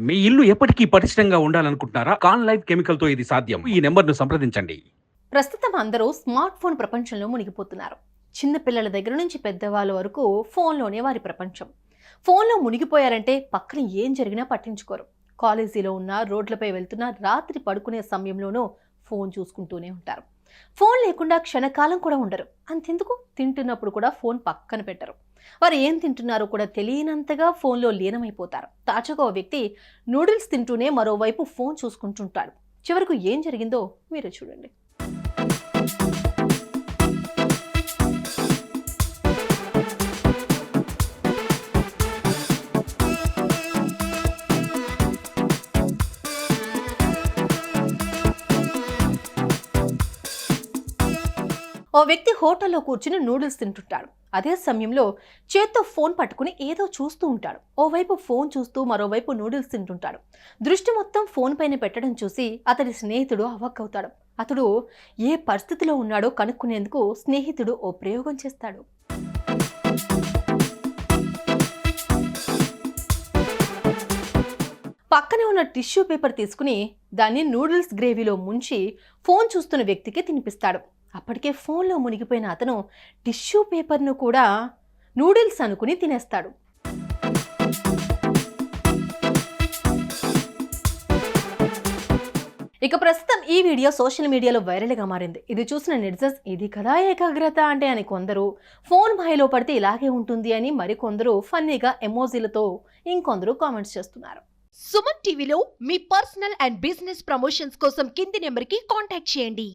మీ ఇల్లు ఎప్పటికీ పటిష్టంగా ఉండాలనుకుంటున్నారా? కాన్ లైఫ్ కెమికల్తో ఇది సాధ్యం. ఈ నెంబర్ను సంప్రదించండి. ప్రస్తుతం అందరూ స్మార్ట్ ఫోన్ ప్రపంచంలో మునిగిపోతున్నారు. చిన్న పిల్లల దగ్గర నుంచి పెద్దవాళ్ళ వరకు ఫోన్లోనే వారి ప్రపంచం. ఫోన్లో మునిగిపోయారంటే పక్కన ఏం జరిగినా పట్టించుకోరు. కాలేజీలో ఉన్న రోడ్లపై వెళ్తున్న రాత్రి పడుకునే సమయంలోనూ ఫోన్ చూసుకుంటూనే ఉంటారు. ఫోన్ లేకుండా క్షణకాలం కూడా ఉండరు. అంతెందుకు? తింటున్నప్పుడు కూడా ఫోన్ పక్కన పెట్టరు. వారు ఏం తింటున్నారో కూడా తెలియనంతగా ఫోన్లో లీనమైపోతారు. తాజాగా ఓ వ్యక్తి నూడిల్స్ తింటూనే మరోవైపు ఫోన్ చూసుకుంటుంటాడు. చివరకు ఏం జరిగిందో మీరు చూడండి. ఓ వ్యక్తి హోటల్లో కూర్చుని నూడిల్స్ తింటుంటాడు. అదే సమయంలో చేత్తో ఫోన్ పట్టుకుని ఏదో చూస్తూ ఉంటాడు. ఓవైపు ఫోన్ చూస్తూ మరోవైపు నూడిల్స్ తింటుంటాడు. దృష్టి మొత్తం ఫోన్ పైన పెట్టడం చూసి అతడి స్నేహితుడు అవాక్కవుతాడు. అతడు ఏ పరిస్థితిలో ఉన్నాడో కనుక్కునేందుకు స్నేహితుడు ఓ ప్రయోగం చేస్తాడు. పక్కనే ఉన్న టిష్యూ పేపర్ తీసుకుని దాన్ని నూడిల్స్ గ్రేవీలో ముంచి ఫోన్ చూస్తున్న వ్యక్తికి తినిపిస్తాడు. అప్పటికే ఫోన్లో మునిగిపోయిన అతను టిష్యూ పేపర్ను కూడా నూడిల్స్ అనుకుని తినేస్తాడు. ఇక ప్రస్తుతం ఈ వీడియో సోషల్ మీడియాలో వైరల్గా మారింది. ఇది చూసిన నెటిజన్స్ ఇది కదా ఏకాగ్రత అంటే అని కొందరు ఫోన్ బాయిలో పడితే ఇలాగే ఉంటుంది అని మరికొందరు ఫన్నీగా ఎమోజీలతో ఇంకొందరు కామెంట్స్ చేస్తున్నారు. సుమన్ టీవీలో మీ పర్సనల్ అండ్ బిజినెస్ ప్రమోషన్స్ కోసం కింది నెంబర్కి కాంటాక్ట్ చేయండి.